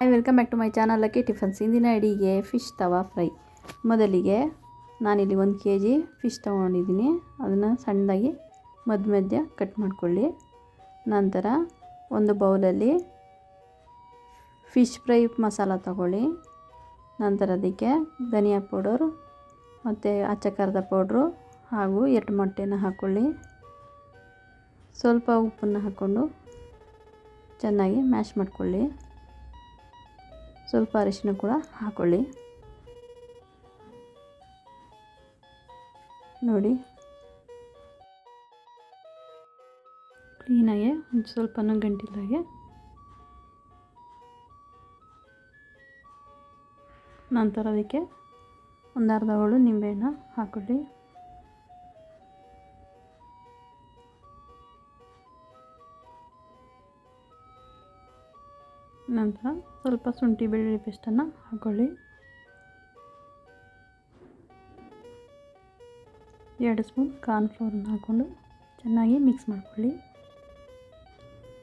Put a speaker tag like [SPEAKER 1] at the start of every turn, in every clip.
[SPEAKER 1] Hi welcome back to my channel lucky tiffins ಇಂದಿನ ಅಡಿಗೆ fish ತವಾ fry ಮೊದಲಿಗೆ ನಾನಿಲ್ಲಿ ಒಂದು ಕೆ ಜಿ ಫಿಶ್ ತೊಗೊಂಡಿದ್ದೀನಿ ಅದನ್ನು ಸಣ್ಣದಾಗಿ ಮಧ್ಯ ಮಧ್ಯ ಕಟ್ ಮಾಡಿಕೊಳ್ಳಿ. ನಂತರ ಒಂದು ಬೌಲಲ್ಲಿ ಫಿಶ್ ಫ್ರೈ ಮಸಾಲ ತಗೊಳ್ಳಿ. ನಂತರ ಅದಕ್ಕೆ ಧನಿಯಾ ಪೌಡರ್ ಮತ್ತು ಅಚ್ಚ ಖಾರದ ಪೌಡ್ರು ಹಾಗೂ ಎರಡು ಮೊಟ್ಟೆನ ಹಾಕ್ಕೊಳ್ಳಿ ಸ್ವಲ್ಪ ಉಪ್ಪನ್ನು ಹಾಕ್ಕೊಂಡು ಚೆನ್ನಾಗಿ ಮ್ಯಾಶ್ ಮಾಡ್ಕೊಳ್ಳಿ. ಸ್ವಲ್ಪ ಅರಿಶಿನ ಕೂಡ ಹಾಕೊಳ್ಳಿ. ನೋಡಿ. ಕ್ಲೀನಾಗೆ ಒಂದು ಸ್ವಲ್ಪ ಗಂಟಿಲ್ಲಾಗೆ ನಂತರ ಅದಕ್ಕೆ ಒಂದು ಅರ್ಧ ಹೋಳು ನಿಂಬೆಹಣ್ಣು ಹಾಕ್ಕೊಳ್ಳಿ ನಂತರ ಸ್ವಲ್ಪ ಶುಂಠಿ ಬೆಳ್ಳುಳ್ಳಿ ಪೇಸ್ಟನ್ನು ಹಾಕ್ಕೊಳ್ಳಿ ಎರಡು ಸ್ಪೂನ್ ಕಾರ್ನ್ಫ್ಲೋರನ್ನು ಹಾಕ್ಕೊಂಡು ಚೆನ್ನಾಗಿ ಮಿಕ್ಸ್ ಮಾಡ್ಕೊಳ್ಳಿ.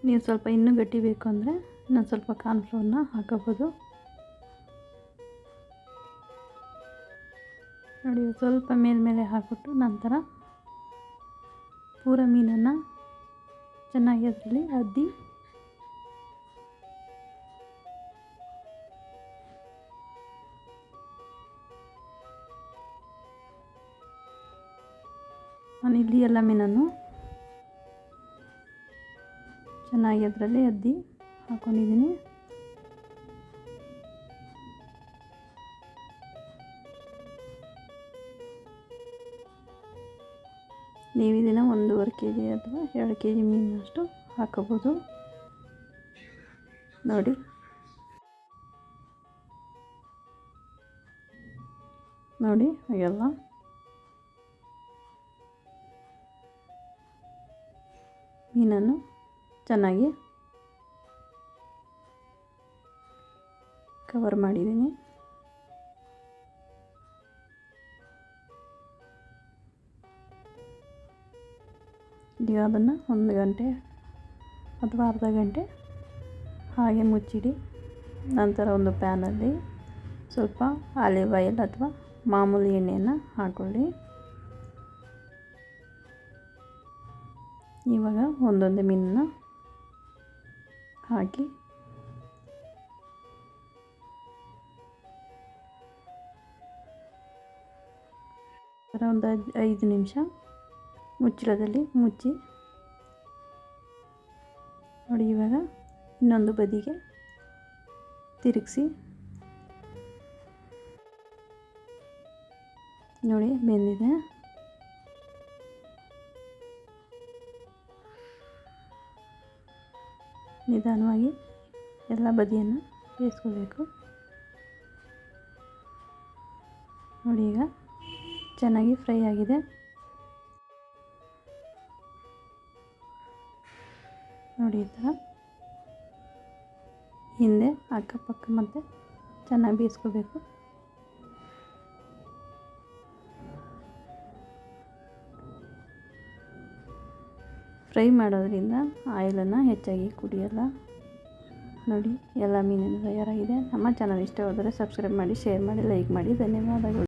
[SPEAKER 1] ನೀವು ಸ್ವಲ್ಪ ಇನ್ನೂ ಗಟ್ಟಿ ಬೇಕು ಅಂದರೆ ಇನ್ನೊಂದು ಸ್ವಲ್ಪ ಕಾರ್ನ್ಫ್ಲೋರ್ನ ಹಾಕೋಬೋದು ನೋಡಿ, ಸ್ವಲ್ಪ ಮೇಲ್ಮೇಲೆ ಹಾಕ್ಬಿಟ್ಟು ನಂತರ ಪೂರ ಮೀನನ್ನು ಚೆನ್ನಾಗಿ ಅದರಲ್ಲಿ ಅದ್ದಿ ನಾನು ಇಲ್ಲಿ ಎಲ್ಲ ಮೀನನ್ನು ಚೆನ್ನಾಗಿ ಅದರಲ್ಲಿ ಅದ್ದಿ ಹಾಕ್ಕೊಂಡಿದ್ದೀನಿ ನೀವು ಇದನ್ನು ಒಂದೂವರೆ ಕೆ ಜಿ ಅಥವಾ ಎರಡು ಕೆ ಜಿ ಮೀನಷ್ಟು ಹಾಕೋಬೋದು ನೋಡಿ. ನೋಡಿ, ಹಾಗೆಲ್ಲ. ಮೀನನ್ನು ಚೆನ್ನಾಗಿ ಕವರ್ ಮಾಡಿದ್ದೀನಿ. ಈಗ ಅದನ್ನು ಒಂದು ಗಂಟೆ ಅಥವಾ ಅರ್ಧ ಗಂಟೆ ಹಾಗೆ ಮುಚ್ಚಿಡಿ. ನಂತರ ಒಂದು ಪ್ಯಾನಲ್ಲಿ ಸ್ವಲ್ಪ ಆಲಿವ್ ಆಯಿಲ್ ಅಥವಾ ಮಾಮೂಲಿ ಎಣ್ಣೆಯನ್ನು ಹಾಕ್ಕೊಳ್ಳಿ ಇವಾಗ ಒಂದೊಂದೇ ಮೀನನ್ನ ಹಾಕಿ ಒಂದು ಐದು ನಿಮಿಷ ಮುಚ್ಚಳದಲ್ಲಿ ಮುಚ್ಚಿ. ನೋಡಿ ಇವಾಗ ಇನ್ನೊಂದು ಬದಿಗೆ ತಿರುಗಿಸಿ. ನೋಡಿ ಬೆಂದಿದೆ. ನಿಧಾನವಾಗಿ ಎಲ್ಲ ಬದಿಯನ್ನು ಬೇಯಿಸ್ಕೋಬೇಕು ನೋಡಿ ಈಗ ಚೆನ್ನಾಗಿ ಫ್ರೈ ಆಗಿದೆ. ನೋಡಿ ಈ ಥರ. ಹಿಂದೆ ಅಕ್ಕಪಕ್ಕ ಮತ್ತು ಚೆನ್ನಾಗಿ ಬೇಯಿಸ್ಕೋಬೇಕು ಫ್ರೈ ಮಾಡೋದ್ರಿಂದ ಆಯಿಲನ್ನು ಹೆಚ್ಚಾಗಿ ಕುಡಿಯಲ್ಲ. ನೋಡಿ, ಎಲ್ಲ ಮೀನಿನ ತಯಾರಾಗಿದೆ. ನಮ್ಮ ಚಾನಲ್ ಇಷ್ಟವಾದರೆ ಸಬ್ಸ್ಕ್ರೈಬ್ ಮಾಡಿ, ಶೇರ್ ಮಾಡಿ, ಲೈಕ್ ಮಾಡಿ. ಧನ್ಯವಾದಗಳು.